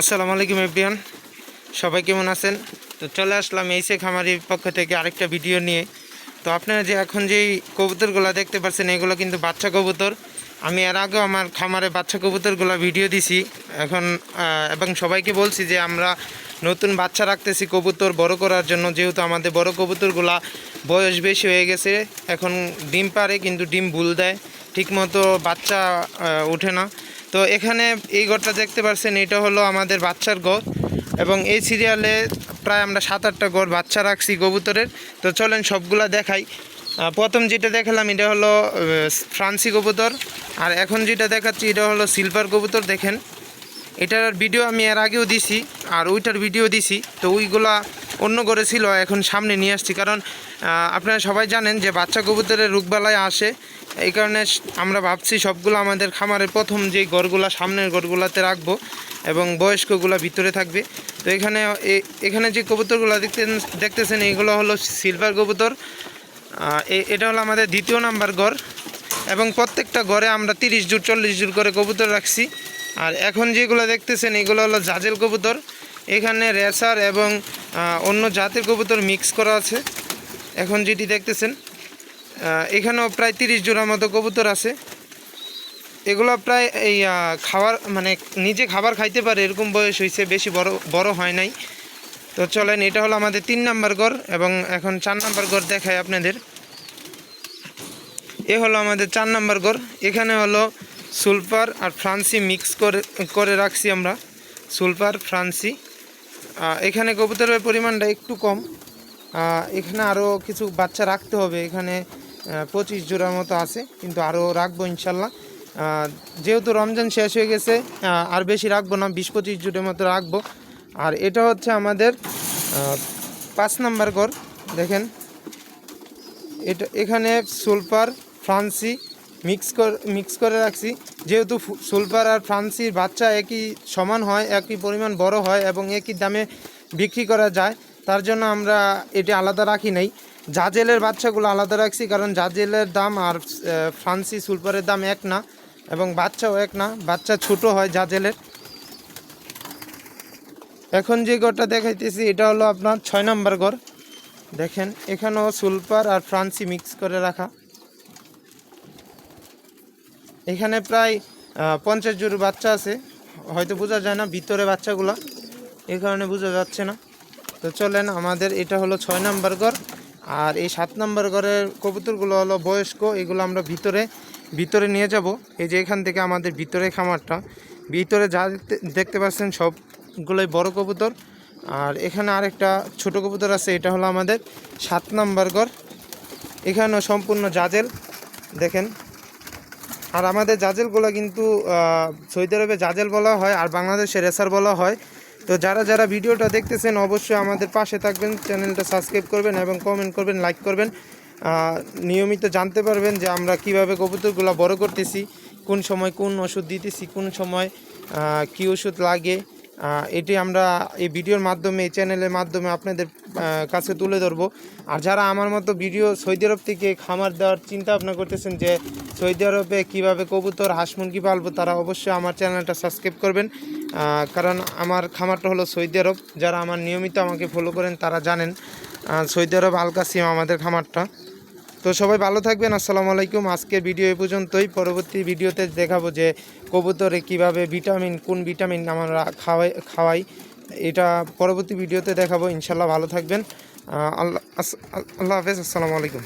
আসসালামু আলাইকুম এভরিয়ান সবাই কেমন আছেন? তো চলে আসলাম এই এইসে খামারির পক্ষ থেকে আরেকটা ভিডিও নিয়ে। তো আপনারা যে এখন যেই কবুতরগুলো দেখতে পাচ্ছেন, এগুলো কিন্তু বাচ্চা কবুতর। আমি এর আগেও আমার খামারে বাচ্চা কবুতরগুলো ভিডিও দিছি। এখন এবং সবাইকে বলছি যে আমরা নতুন বাচ্চা রাখতেছি কবুতর বড় করার জন্য। যেহেতু আমাদের বড় কবুতরগুলা বয়স বেশি হয়ে গেছে, এখন ডিম পারে কিন্তু ডিম ভুল দেয়। ঠিকমতো বাচ্চা ওঠে না। তো এখানে এই ঘরটা দেখতে পাচ্ছেন এটা হলো আমাদের বাচ্চার ঘর এবং এই সিরিয়ালে প্রায় আমরা সাত আটটা ঘর বাচ্চা রাখছি কবুতরের। তো চলেন সবগুলা দেখাই। প্রথম যেটা দেখালাম এটা হলো ফ্রান্সি কবুতর। আর এখন যেটা দেখাচ্ছি এটা হলো সিলভার কবুতর, দেখেন। এটার ভিডিও আমি এর আগেও দিছি, আর ওইটার ভিডিও দিছি। তো ওইগুলা অন্য করে ছিল, এখন সামনে নিয়ে আসছি। কারণ আপনারা সবাই জানেন যে বাচ্চা কবুতরের রোগবালায় আসে। এই কারণে আমরা ভাবছি সবগুলো আমাদের খামারের প্রথম যে গড়গুলা সামনের গড়গুলাতে রাখব এবং বয়স্কগুলা ভিতরে থাকবে। তো এখানে এখানে যে কবুতরগুলো দেখতে দেখতেছেন এইগুলো হলো সিলভার কবুতর। এটা হলো আমাদের দ্বিতীয় নাম্বার গড় এবং প্রত্যেকটা ঘরে আমরা তিরিশ জুট চল্লিশ জুট করে কবুতর রাখছি। আর এখন যেগুলো দেখতেছেন, এগুলো হলো জাজেল কবুতর। এখানে রেসার এবং অন্য জাতের কবুতর মিক্স করা আছে। এখন যেটি দেখতেছেন এখানেও প্রায় তিরিশ জোড়ার মতো কবুতর আছে। এগুলো প্রায় এই খাবার মানে নিজে খাবার খাইতে পারে, এরকম বয়স হয়েছে বেশি বড় বড় হয় নাই। তো চলেন, এটা হলো আমাদের তিন নাম্বার ঘর এবং এখন চার নাম্বার ঘর দেখায় আপনাদের। এ হলো আমাদের চার নাম্বার ঘর। এখানে হলো সুলপার আর ফ্রান্সি মিক্স করে করে রাখছি আমরা। সুলপার, ফ্রান্সি। এখানে কবুতরের পরিমাণটা একটু কম। এখানে আরও কিছু বাচ্চা রাখতে হবে। এখানে পঁচিশ জোড়ার মতো আছে, কিন্তু আরও রাখব ইনশাল্লাহ। যেহেতু রমজান শেষ হয়ে গেছে আর বেশি রাখব না, বিশ পঁচিশ জোড়ের মতো রাখব। আর এটা হচ্ছে আমাদের পাঁচ নাম্বার ঘর, দেখেন। এটা এখানে সুলফার ফ্রান্সি মিক্স করে মিক্স করে রাখছি। যেহেতু সুলফার আর ফ্রান্সির বাচ্চা একই সমান হয়, একই পরিমাণ বড় হয় এবং একই দামে বিক্রি করা যায়, তার জন্য আমরা এটি আলাদা রাখি নাই। জাজেলের বাচ্চাগুলো আলাদা রাখছি কারণ জাজেলের দাম আর ফ্রান্সি সুলফারের দাম এক না এবং বাচ্চাও এক না, বাচ্চা ছোট হয় জাজেলের। এখন যে ঘরটা দেখাইতেছি, এটা হলো আপনার ছয় নম্বর ঘর। দেখেন, এখানেও সুলফার আর ফ্রান্সি মিক্স করে রাখা। এখানে প্রায় পঞ্চাশ জোড় বাচ্চা আছে। হয়তো বোঝা যায় না ভিতরে বাচ্চাগুলো। এই কারণে বোঝা যাচ্ছে না। তো চলেন, আমাদের এটা হলো ছয় নাম্বার ঘর। আর এই সাত নাম্বার ঘরের কবুতরগুলো হলো বয়স্ক। এগুলো আমরা ভিতরে ভিতরে নিয়ে যাব। এই যে এখান থেকে আমাদের ভিতরে খামারটা। ভিতরে যা দেখতে পাচ্ছেন সবগুলোই বড় কবুতর। আর এখানে আরেকটা ছোট কবুতর আছে, এটা হলো আমাদের সাত নাম্বার ঘর। এখানেও সম্পূর্ণ জাজেল দেখেন আর আমাদের জাজেলগুলো কিন্তু সৌদি আরবে জাজেল বলা হয় আর বাংলাদেশে রেসার বলা হয়। তো যারা যারা ভিডিওটা দেখতেছেন, অবশ্যই আমাদের পাশে থাকবেন, চ্যানেলটা সাবস্ক্রাইব করবেন এবং কমেন্ট করবেন লাইক করবেন। নিয়মিত জানতে পারবেন যে আমরা কীভাবে কবুতরগুলো বড় করতেছি, কোন সময় কোন ওষুধ দিতেছি, কোন সময় কি ওষুধ লাগে। এটি আমরা এই ভিডিওর মাধ্যমে, এই চ্যানেলের মাধ্যমে আপনাদের কাছে তুলে ধরবো। আর যারা আমার মতো ভিডিও সৌদি আরব থেকে খামার দেওয়ার চিন্তা ভাবনা করতেছেন যে সৌদি আরবে কীভাবে কবুতর, হাঁস মুরগি পালবো, তারা অবশ্যই আমার চ্যানেলটা সাবস্ক্রাইব করবেন। কারণ আমার খামারটা হলো সৌদি আরব। যারা আমার নিয়মিত আমাকে ফলো করেন, তারা জানেন সৌদি আরব আল কাসিম আমাদের খামারটা। তো সবাই ভালো থাকবেন, আসসালামু আলাইকুম। আজকের ভিডিও এ পর্যন্তই। পরবর্তী ভিডিওতে দেখাবো যে কবুতরে কীভাবে ভিটামিন, কোন ভিটামিন আমরা খাওয়াই খাওয়াই। এটা পরবর্তী ভিডিওতে দেখাবো। ইনশাল্লাহ ভালো থাকবেন। আল্লাহ আল্লাহ হাফেজ। আসসালামু আলাইকুম।